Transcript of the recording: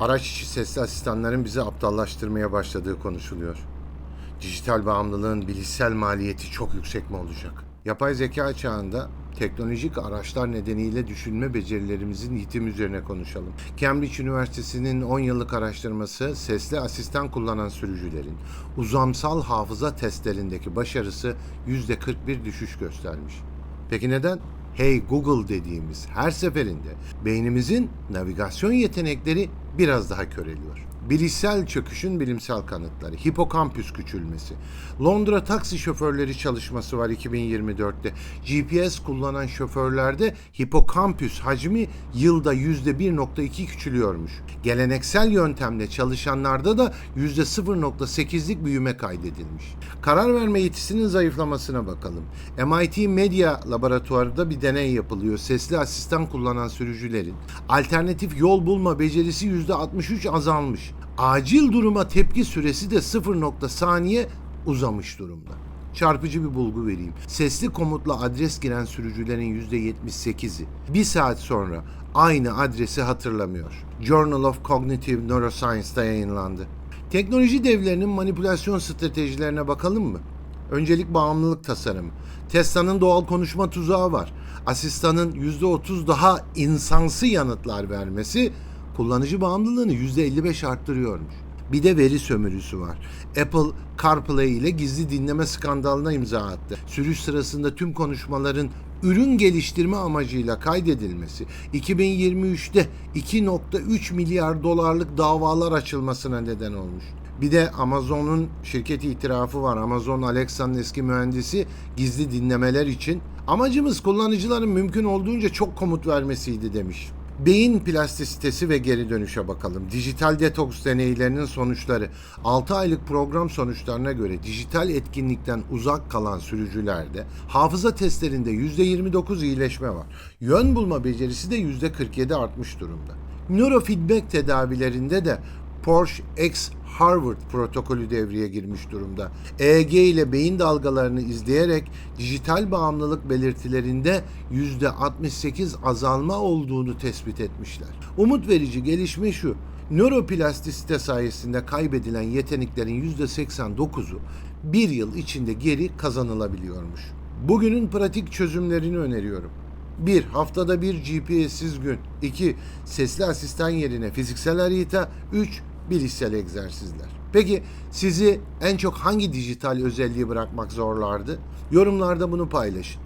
Araç içi sesli asistanların bizi aptallaştırmaya başladığı konuşuluyor. Dijital bağımlılığın bilişsel maliyeti çok yüksek mi olacak? Yapay zeka çağında teknolojik araçlar nedeniyle düşünme becerilerimizin yitimi üzerine konuşalım. Cambridge Üniversitesi'nin 10 yıllık araştırması sesli asistan kullanan sürücülerin uzamsal hafıza testlerindeki başarısı %41 düşüş göstermiş. Peki neden? Hey Google dediğimiz her seferinde beynimizin navigasyon yetenekleri biraz daha köreliyor. Bilişsel çöküşün bilimsel kanıtları, hipokampüs küçülmesi, Londra taksi şoförleri çalışması var 2024'te. GPS kullanan şoförlerde hipokampüs hacmi yılda %1.2 küçülüyormuş. Geleneksel yöntemle çalışanlarda da %0.8'lik büyüme kaydedilmiş. Karar verme yetisinin zayıflamasına bakalım. MIT Media Laboratuvarı'da bir deney yapılıyor. Sesli asistan kullanan sürücülerin alternatif yol bulma becerisi %63 azalmış. Acil duruma tepki süresi de 0. saniye uzamış durumda. Çarpıcı bir bulgu vereyim. Sesli komutla adres giren sürücülerin %78'i bir saat sonra aynı adresi hatırlamıyor. Journal of Cognitive Neuroscience'da yayınlandı. Teknoloji devlerinin manipülasyon stratejilerine bakalım mı? Öncelik bağımlılık tasarımı. Tesla'nın doğal konuşma tuzağı var. Asistanın %30 daha insansı yanıtlar vermesi kullanıcı bağımlılığını %55 arttırıyormuş. Bir de veri sömürüsü var. Apple CarPlay ile gizli dinleme skandalına imza attı. Sürüş sırasında tüm konuşmaların ürün geliştirme amacıyla kaydedilmesi 2023'te 2.3 milyar dolarlık davalar açılmasına neden olmuş. Bir de Amazon'un şirket itirafı var. Amazon Alexa'nın eski mühendisi gizli dinlemeler için amacımız kullanıcıların mümkün olduğunca çok komut vermesiydi demiş. Beyin plastisitesi ve geri dönüşe bakalım. Dijital detoks deneylerinin sonuçları. 6 aylık program sonuçlarına göre dijital etkinlikten uzak kalan sürücülerde hafıza testlerinde %29 iyileşme var. Yön bulma becerisi de %47 artmış durumda. Neurofeedback tedavilerinde de Porsche X Harvard protokolü devreye girmiş durumda. EEG ile beyin dalgalarını izleyerek dijital bağımlılık belirtilerinde %68 azalma olduğunu tespit etmişler. Umut verici gelişme şu. Nöroplastisite sayesinde kaybedilen yeteneklerin %89'u bir yıl içinde geri kazanılabiliyormuş. Bugünün pratik çözümlerini öneriyorum. 1. Haftada bir GPS'siz gün. 2. Sesli asistan yerine fiziksel harita. 3. Bilişsel egzersizler. Peki sizi en çok hangi dijital özelliği bırakmak zorlardı? Yorumlarda bunu paylaşın.